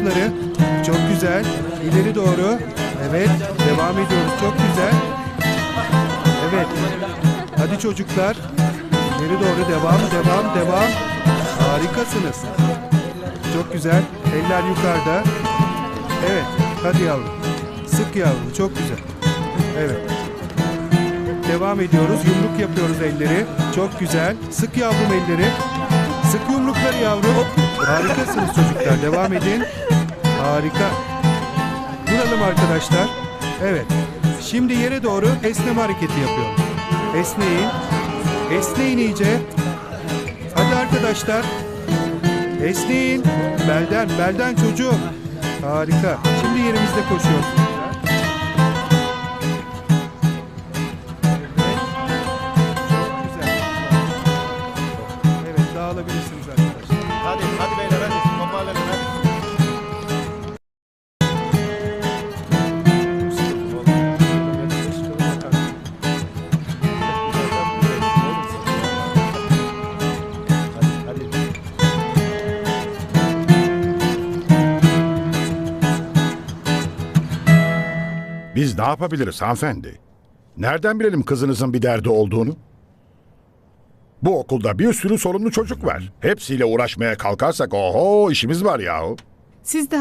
omuzları. Çok güzel. İleri doğru. Evet. Devam ediyoruz. Çok güzel. Evet. Hadi çocuklar. İleri doğru devam, devam, devam. Harikasınız. Çok güzel. Eller yukarıda. Evet. Hadi yavrum. Sık yavrum. Çok güzel. Evet. Devam ediyoruz. Yumruk yapıyoruz elleri. Çok güzel. Sık yavrum elleri. Sık yumrukları yavrum. Harikasınız çocuklar. Devam edin. Harika. Duralım arkadaşlar. Evet. Şimdi yere doğru esneme hareketi yapıyoruz. Esneyin. Esneyin iyice. Hadi arkadaşlar. Esneyin. Belden, belden çocuğum. Harika. Şimdi yerimizde koşuyoruz. Hadi, hadi beyler hadi. Toparlanın hadi. Biz ne yapabiliriz hanımefendi? Nereden bilelim kızınızın bir derdi olduğunu? Bu okulda bir sürü sorunlu çocuk var. Hepsiyle uğraşmaya kalkarsak oho işimiz var yahu. Siz de